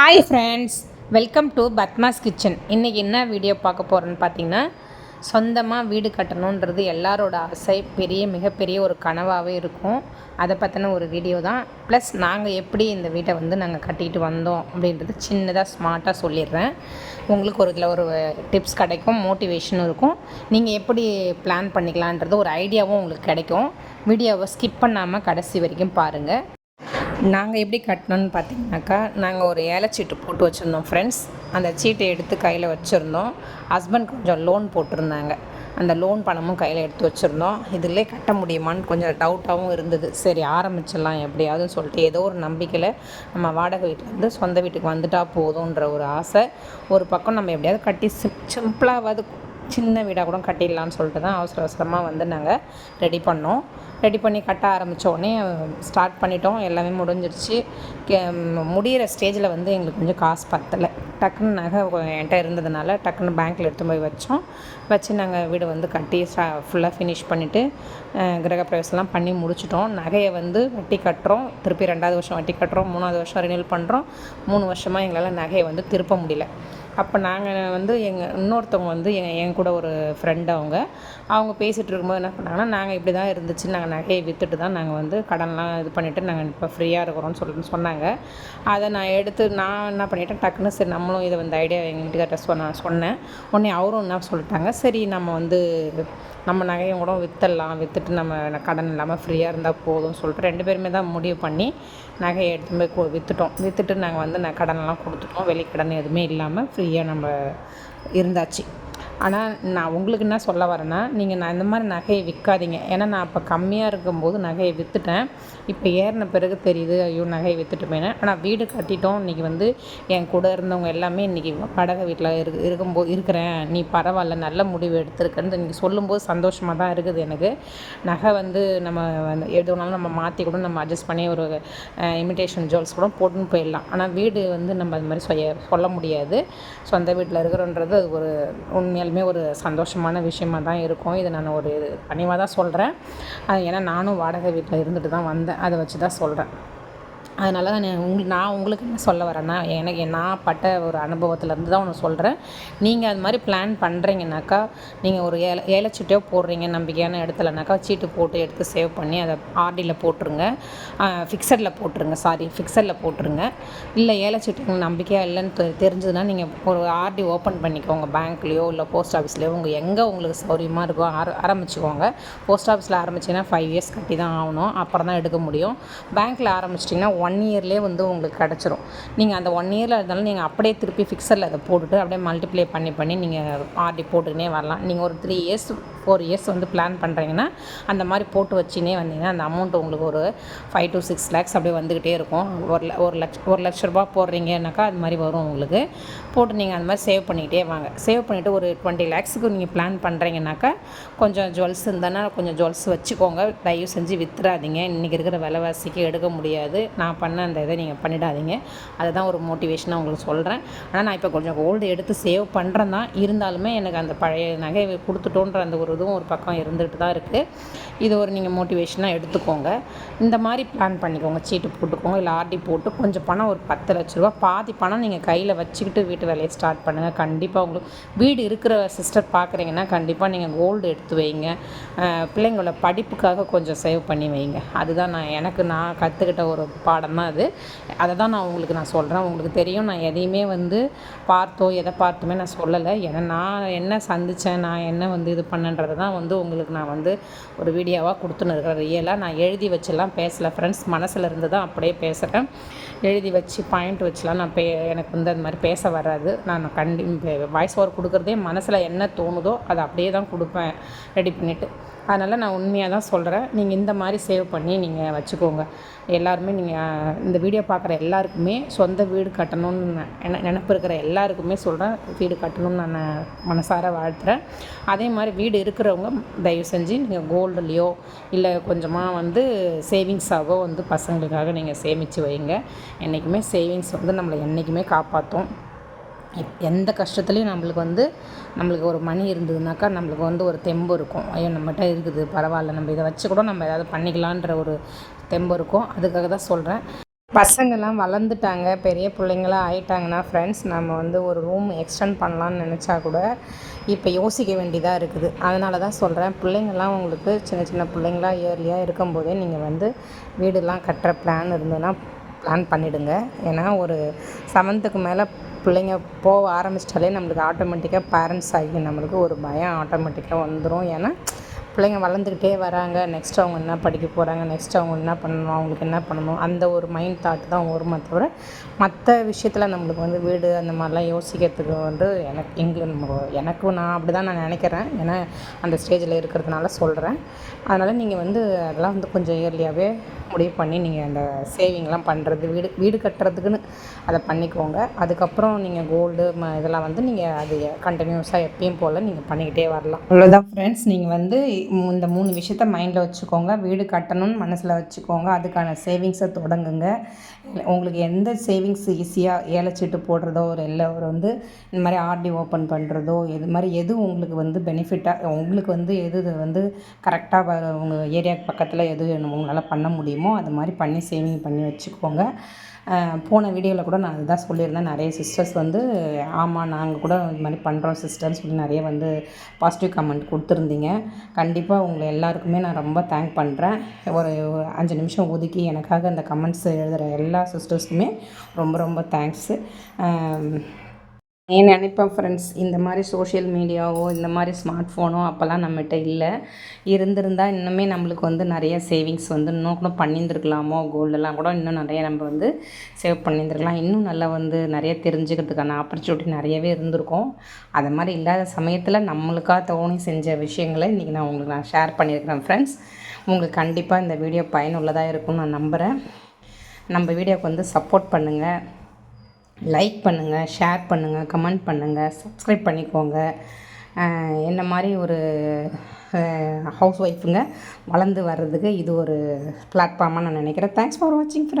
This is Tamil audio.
Hi friends welcome to Padma's kitchen இன்றைக்கி என்ன வீடியோ பார்க்க போகிறோன்னு பார்த்தீங்கன்னா சொந்தமாக வீடு கட்டணுன்றது எல்லாரோட ஆசை. பெரிய மிகப்பெரிய ஒரு கனவாகவே இருக்கும். அதை பற்றின ஒரு வீடியோ தான். ப்ளஸ் நாங்கள் எப்படி இந்த வீட்டை வந்து நாங்கள் கட்டிட்டு வந்தோம் அப்படின்றது சின்னதாக ஸ்மார்ட்டாக சொல்லிடுறேன். உங்களுக்கு ஒரு இதில் ஒரு டிப்ஸ் கிடைக்கும் மோட்டிவேஷனும் இருக்கும். நீங்கள் எப்படி பிளான் பண்ணிக்கலான்றது ஒரு ஐடியாவும் உங்களுக்கு கிடைக்கும். வீடியோவை ஸ்கிப் பண்ணாமல் கடைசி வரைக்கும் பாருங்கள் நாங்கள் எப்படி கட்டினோன்னு பார்த்தீங்கன்னாக்கா நாங்கள் ஒரு ஏலச்சீட்டு போட்டு வச்சுருந்தோம் ஃப்ரெண்ட்ஸ் அந்த சீட்டை எடுத்து கையில் வச்சுருந்தோம். ஹஸ்பண்ட் கொஞ்சம் லோன் போட்டிருந்தாங்க. அந்த லோன் பணமும் கையில் எடுத்து வச்சுருந்தோம். இதிலே கட்ட முடியுமான்னு கொஞ்சம் டவுட்டாகவும் இருந்தது. சரி ஆரம்பிச்சிடலாம் எப்படியாவதுன்னு சொல்லிட்டு ஏதோ ஒரு நம்பிக்கையில் நம்ம வாடகை வீட்டிலேருந்து சொந்த வீட்டுக்கு வந்துட்டால் போதுன்ற ஒரு ஆசை. ஒரு பக்கம் நம்ம எப்படியாவது கட்டி சிம் சிம்பிளாவது சின்ன வீடாக கூட கட்டிடலான்னு சொல்லிட்டு தான் அவசர அவசரமாக வந்து நாங்கள் ரெடி பண்ணோம். ரெடி பண்ணி கட்ட ஆரம்பித்த உடனே ஸ்டார்ட் பண்ணிட்டோம். எல்லாமே முடிஞ்சிருச்சு. கே- முடியிற ஸ்டேஜில் வந்து எங்களுக்கு கொஞ்சம் காசு பத்தலை. டக்குன்னு நகை என்கிட்ட இருந்ததுனால டக்குன்னு பேங்க்கில் எடுத்து போய் வச்சோம். வச்சு நாங்கள் வீடு வந்து கட்டி ஃபுல்லாக ஃபினிஷ் பண்ணிவிட்டு கிரகப்பிரவேசம்லாம் பண்ணி முடிச்சிட்டோம். நகையை வந்து வட்டி கட்டுறோம். திருப்பி ரெண்டாவது வருஷம் வட்டி கட்டுறோம். மூணாவது வருஷம் ரினியூல் பண்ணுறோம் மூணு வருஷமாக எங்களால் நகையை வந்து திருப்ப முடியல. அப்போ நாங்கள் வந்து எங்கள் இன்னொருத்தவங்க வந்து எங்கள் என் கூட ஒரு ஃப்ரெண்டு அவங்க அவங்க பேசிகிட்டு இருக்கும்போது என்ன பண்ணாங்கன்னா நாங்கள் இப்படி தான் இருந்துச்சு நாங்கள் நகையை விற்றுட்டு தான் நாங்கள் வந்து கடன்லாம் இது பண்ணிவிட்டு நாங்கள் இப்போ ஃப்ரீயாக இருக்கிறோம்னு சொல்லிட்டு சொன்னாங்க. அதை நான் எடுத்து நான் என்ன பண்ணிட்டேன் டக்குன்னு சரி நம்மளும் இதை வந்து ஐடியா எங்கள் வீட்டுக்கார்ட்ட சொன்ன சொன்னேன். உடனே அவரும் என்ன சொல்லிட்டாங்க சரி நம்ம வந்து நம்ம நகையும் கூட விற்றுடலாம் விற்றுட்டு நம்ம கடன் இல்லாமல் ஃப்ரீயாக இருந்தால் போதும்னு சொல்லிட்டு ரெண்டு பேருமே தான் முடிவு பண்ணி நகையை எடுத்து போய் விற்றுட்டோம் விற்றுட்டு நாங்கள் வந்து நான் கடன்லாம் கொடுத்துட்டோம். வெளிக்கடன் எதுவுமே இல்லாமல் ஃப்ரீயாக நம்ம இருந்தாச்சு. ஆனால் நான் உங்களுக்கு என்ன சொல்ல வரேன்னா நீங்கள் நான் இந்த மாதிரி நகையை விற்காதீங்க ஏன்னா நான் அப்போ கம்மியாக இருக்கும்போது நகையை விற்றுட்டேன் இப்போ ஏறின பிறகு தெரியுது ஐயோ நகையை விற்றுட்டுமேனு ஆனால் வீடு கட்டிட்டோம். இன்றைக்கி வந்து என் கூட இருந்தவங்க எல்லாமே இன்றைக்கி வாடகை வீட்டில் இரு இருக்கும்போது இருக்கிறேன். நீ பரவாயில்ல நல்ல முடிவு எடுத்திருக்கன்னு இன்றைக்கி சொல்லும்போது சந்தோஷமாக தான் இருக்குது எனக்கு. நகை வந்து நம்ம வந்து எது வேணாலும் நம்ம மாற்றி கூட நம்ம அட்ஜஸ்ட் பண்ணி ஒரு இமிடேஷன் ஜுவல்ஸ் கூட போட்டுன்னு போயிடலாம். ஆனால் வீடு வந்து நம்ம அது மாதிரி சொல்ல சொல்ல முடியாது. சொந்த வீட்டில் இருக்கிறோன்றது அது ஒரு உண்மையாலுமே ஒரு சந்தோஷமான விஷயமா தான் இருக்கும். இதை நான் ஒரு பணிவாக தான் சொல்கிறேன் ஏன்னா நானும் வாடகை வீட்டில் இருந்துட்டு தான் வந்தேன். அதை வச்சு தான் சொல்கிறேன் அதனால தான் நான் உங்களுக்கு நான் உங்களுக்கு என்ன சொல்ல வரேன்னா எனக்கு நான் பட்ட ஒரு அனுபவத்துலேருந்து தான் ஒன்று சொல்கிறேன் நீங்கள் அது மாதிரி பிளான் பண்ணுறீங்கனாக்கா நீங்கள் ஒரு ஏல ஏலச்சீட்டோ போடுறீங்க நம்பிக்கையான இடத்துலனாக்கா சீட்டு போட்டு எடுத்து சேவ் பண்ணி அதை ஆர்டியில் போட்டுருங்க. ஃபிக்ஸடில் போட்டுருங்க சாரி ஃபிக்ஸடில் போட்டுருங்க. இல்லை ஏலச்சீட்டு உங்களுக்கு நம்பிக்கையாக இல்லைன்னு தெரிஞ்சதுன்னா நீங்கள் ஒரு ஆர்டி ஓப்பன் பண்ணிக்கோங்க பேங்க்லேயோ இல்லை போஸ்ட் ஆஃபீஸ்லேயோ உங்கள் எங்கே உங்களுக்கு சௌரியமாக இருக்கோ ஆர ஆரம்பிச்சுக்கோங்க. போஸ்ட் ஆஃபீஸில் ஆரம்பிச்சிங்கன்னா ஃபைவ் இயர்ஸ் கட்டி தான் ஆகணும். அப்புறம் தான் எடுக்க முடியும். பேங்க்கில் ஆரம்பிச்சிட்டிங்கன்னா ஒன் ஒன் இயர்லேயே வந்து உங்களுக்கு கிடச்சிரும். நீங்கள் அந்த ஒன் இயரில் இருந்தாலும் நீங்கள் அப்படியே திருப்பி ஃபிக்ஸரில் அதை போட்டுட்டு அப்படியே மல்டிப்ளை பண்ணி பண்ணி நீங்கள் ஆர்டி போட்டுக்கினே வரலாம். நீங்கள் ஒரு த்ரீ இயர்ஸ் ஃபோர் இயர்ஸ் வந்து பிளான் பண்ணுறீங்கன்னா அந்த மாதிரி போட்டு வச்சுனே வந்தீங்கன்னா அந்த அமௌண்ட் உங்களுக்கு ஒரு ஃபைவ் டு சிக்ஸ் லேக்ஸ் அப்படியே வந்துக்கிட்டே இருக்கும். ஒரு ஒரு லட்ச ஒரு லட்ச ரூபா போடுறீங்கனாக்கா அது மாதிரி வரும் உங்களுக்கு. போட்டு நீங்கள் அந்த மாதிரி சேவ் பண்ணிக்கிட்டே வாங்க. சேவ் பண்ணிவிட்டு ஒரு டுவெண்ட்டி லேக்ஸுக்கு நீங்கள் பிளான் பண்ணுறீங்கனாக்கா கொஞ்சம் ஜுவல்ஸ் இருந்தானா கொஞ்சம் ஜுவல்ஸ் வச்சுக்கோங்க. தயவு செஞ்சு வித்துறாதீங்க. இன்றைக்கி இருக்கிற விலைவாசிக்கு எடுக்க முடியாது. நான் நான் பண்ண அந்த இதை நீங்கள் பண்ணிடாதீங்க. அதுதான் ஒரு மோட்டிவேஷனாக உங்களுக்கு சொல்கிறேன் ஆனால் நான் இப்போ கொஞ்சம் கோல்டு எடுத்து சேவ் பண்ணுறேன் தான் இருந்தாலுமே எனக்கு அந்த பழைய நகை கொடுத்துட்டோன்ற அந்த ஒரு இதுவும் ஒரு பக்கம் இருந்துகிட்டு தான் இருக்குது இது ஒரு நீங்கள் மோட்டிவேஷனாக எடுத்துக்கோங்க. இந்த மாதிரி பிளான் பண்ணிக்கோங்க. சீட்டு போட்டுக்கோங்க. இல்லை ஆர்டி போட்டு கொஞ்சம் பணம் ஒரு பத்து லட்ச ரூபா பாதி பணம் நீங்கள் கையில் வச்சுக்கிட்டு வீட்டு வேலையை ஸ்டார்ட் பண்ணுங்கள் கண்டிப்பாக உங்களுக்கு வீடு இருக்கிற சிஸ்டர் பார்க்குறீங்கன்னா கண்டிப்பாக நீங்கள் கோல்டு எடுத்து வைங்க. பிள்ளைங்களோட படிப்புக்காக கொஞ்சம் சேவ் பண்ணி வைங்க. அதுதான் நான் எனக்கு நான் கற்றுக்கிட்ட ஒரு பாடம். தான் அது. அதை தான் நான் உங்களுக்கு நான் சொல்கிறேன் உங்களுக்கு தெரியும். நான் எதையுமே வந்து பார்த்தோ எதை பார்த்துமே நான் சொல்லலை. ஏன்னா நான் என்ன சந்தித்தேன் நான் என்ன வந்து இது பண்ணன்றதை தான் வந்து உங்களுக்கு நான் வந்து ஒரு வீடியோவாக கொடுத்துன்னு இருக்கிறேன் ரியலாக நான் எழுதி வச்செல்லாம் பேசலை ஃப்ரெண்ட்ஸ் மனசில் இருந்து தான் அப்படியே பேசுகிறேன் எழுதி வச்சு பாயிண்ட் வச்சுலாம் நான் பே எனக்கு வந்து அது மாதிரி பேச வராது. நான் கண்டி வாய்ஸ் ஓவர் கொடுக்குறதே மனசில் என்ன தோணுதோ அதை அப்படியே தான் கொடுப்பேன். ரெடி பண்ணிவிட்டு அதனால் நான் உண்மையாக தான் சொல்கிறேன் நீங்கள் இந்த மாதிரி சேவ் பண்ணி நீங்கள் வச்சுக்கோங்க. எல்லாருமே நீங்கள் இந்த வீடியோ பார்க்குற எல்லாருக்குமே சொந்த வீடு கட்டணும்னு நின நினப்பு இருக்கிற எல்லாருக்குமே சொல்கிறேன் வீடு கட்டணும்னு நான் மனசார வாழ்த்துறேன். அதே மாதிரி வீடு இருக்கிறவங்க தயவு செஞ்சு நீங்கள் கோல்டுலேயோ இல்லை கொஞ்சமாக வந்து சேவிங்ஸாகவோ வந்து பசங்களுக்காக நீங்கள் சேமித்து வைங்க. என்றைக்குமே சேவிங்ஸ் வந்து நம்மளை என்றைக்குமே காப்பாற்றும் எந்த கஷ்டத்துலேயும் நம்மளுக்கு வந்து நம்மளுக்கு ஒரு மணி இருந்ததுனாக்கா நம்மளுக்கு வந்து ஒரு தெம்பு இருக்கும். ஐயோ நம்மகிட்ட இருக்குது பரவாயில்ல நம்ம இதை வச்சு கூட நம்ம ஏதாவது பண்ணிக்கலான்ற ஒரு தெம்பு இருக்கும். அதுக்காக தான் சொல்கிறேன் பசங்கள்லாம் வளர்ந்துட்டாங்க பெரிய பிள்ளைங்களாம் ஆயிட்டாங்கன்னா ஃப்ரெண்ட்ஸ் நம்ம வந்து ஒரு ரூம் எக்ஸ்டெண்ட் பண்ணலான்னு நினச்சா கூட இப்போ யோசிக்க வேண்டியதாக இருக்குது. அதனால தான் சொல்கிறேன் பிள்ளைங்கள்லாம் உங்களுக்கு சின்ன சின்ன பிள்ளைங்களா இயர்லியாக இருக்கும்போதே நீங்கள் வந்து வீடுலாம் கட்டுற பிளான் இருந்ததுன்னா பிளான் பண்ணிவிடுங்க ஏன்னா ஒரு செவன்த்துக்கு மேலே பிள்ளைங்க போக ஆரம்பிச்சிட்டாலே நம்மளுக்கு ஆட்டோமேட்டிக்காக பேரண்ட்ஸ் ஆகி நம்மளுக்கு ஒரு பயம் ஆட்டோமேட்டிக்காக வந்துடும் ஏன்னா பிள்ளைங்க வளர்ந்துக்கிட்டே வராங்க. நெக்ஸ்ட் அவங்க என்ன படிக்க போகிறாங்க நெக்ஸ்ட் அவங்க என்ன பண்ணணும்? அவங்களுக்கு என்ன பண்ணணும்? அந்த ஒரு மைண்ட் தாட் தான் வருமே தவிர மற்ற விஷயத்தில் நம்மளுக்கு வந்து வீடு அந்த மாதிரிலாம் யோசிக்கிறதுக்கு வந்து எனக்கு எங்களுக்கு எனக்கும் நான் அப்படி தான் நான் நினைக்கிறேன். ஏன்னா அந்த ஸ்டேஜில் இருக்கிறதுனால சொல்கிறேன் அதனால் நீங்கள் வந்து அதெல்லாம் வந்து கொஞ்சம் இயர்லியாகவே முடிவு பண்ணி நீங்கள் அந்த சேவிங்லாம் பண்ணுறது வீடு வீடு கட்டுறதுக்குன்னு அதை பண்ணிக்கோங்க. அதுக்கப்புறம் நீங்கள் கோல்டு ம இதெல்லாம் வந்து நீங்கள் அது கண்டினியூஸாக எப்பயும் போல் நீங்கள் பண்ணிக்கிட்டே வரலாம். அவ்வளோதான் ஃப்ரெண்ட்ஸ் நீங்கள் வந்து இந்த மூணு விஷயத்த மைண்டில் வச்சுக்கோங்க. வீடு கட்டணும்னு மனசில் வச்சுக்கோங்க. அதுக்கான சேவிங்ஸை தொடங்குங்க. உங்களுக்கு எந்த சேவிங்ஸ் ஈஸியாக ஏலச்சீட்டு போடுறதோ ஒரு இல்லை ஒரு வந்து இந்த மாதிரி ஆர்டி ஓப்பன் பண்ணுறதோ இது மாதிரி எது உங்களுக்கு வந்து பெனிஃபிட்டாக உங்களுக்கு வந்து எது வந்து கரெக்டாக உங்கள் ஏரியாவுக்கு பக்கத்தில் எது உங்களால் பண்ண முடியுமோ அது மாதிரி பண்ணி சேவிங் பண்ணி வச்சுக்கோங்க. போன வீடியோவில் கூட நான் அதுதான் சொல்லியிருந்தேன். நிறைய சிஸ்டர்ஸ் வந்து ஆமாம் நாங்கள் கூட இது மாதிரி பண்ணுறோம் சிஸ்டர்னு சொல்லி நிறைய வந்து பாசிட்டிவ் கமெண்ட் கொடுத்துருந்தீங்க. கண்டிப்பாக உங்களை எல்லாருக்குமே நான் ரொம்ப தேங்க் பண்ணுறேன் ஒரு அஞ்சு நிமிஷம் ஒதுக்கி எனக்காக அந்த கமெண்ட்ஸ் எழுதுகிற எல்லா சிஸ்டர்ஸ்க்குமே ரொம்ப ரொம்ப தேங்க்ஸு ஏன் நினைப்பேன் ஃப்ரெண்ட்ஸ் இந்த மாதிரி சோஷியல் மீடியாவோ இந்த மாதிரி ஸ்மார்ட் ஃபோனோ அப்போல்லாம் நம்மகிட்ட இல்லை. இருந்திருந்தால் இன்னுமே நம்மளுக்கு வந்து நிறைய சேவிங்ஸ் வந்து இன்னும் கூட பண்ணியிருந்துருக்கலாமோ? கோல்டெல்லாம் கூட இன்னும் நிறைய நம்ம வந்து சேவ் பண்ணியிருந்துருக்கலாம். இன்னும் நல்லா வந்து நிறைய தெரிஞ்சுக்கிறதுக்கான ஆப்பர்ச்சுனிட்டி நிறையவே இருந்திருக்கும். அது மாதிரி இல்லாத சமயத்தில் நம்மளுக்காக தோணி செஞ்ச விஷயங்களை இன்றைக்கி நான் உங்களுக்கு நான் ஷேர் பண்ணியிருக்கிறேன் ஃப்ரெண்ட்ஸ் உங்களுக்கு கண்டிப்பாக இந்த வீடியோ பயனுள்ளதாக இருக்கும்னு நான் நம்புகிறேன் நம்ம வீடியோவுக்கு வந்து சப்போர்ட் பண்ணுங்கள் லைக் பண்ணுங்கள் ஷேர் பண்ணுங்கள் கமெண்ட் பண்ணுங்கள் சப்ஸ்கிரைப் பண்ணிக்கோங்க. என்ன மாதிரி ஒரு ஹவுஸ் ஒய்ஃபுங்க வளர்ந்து வர்றதுக்கு இது ஒரு பிளாட்ஃபார்மாக நான் நினைக்கிறேன். தேங்க்ஸ் ஃபார் வாட்சிங் ஃப்ரெண்ட்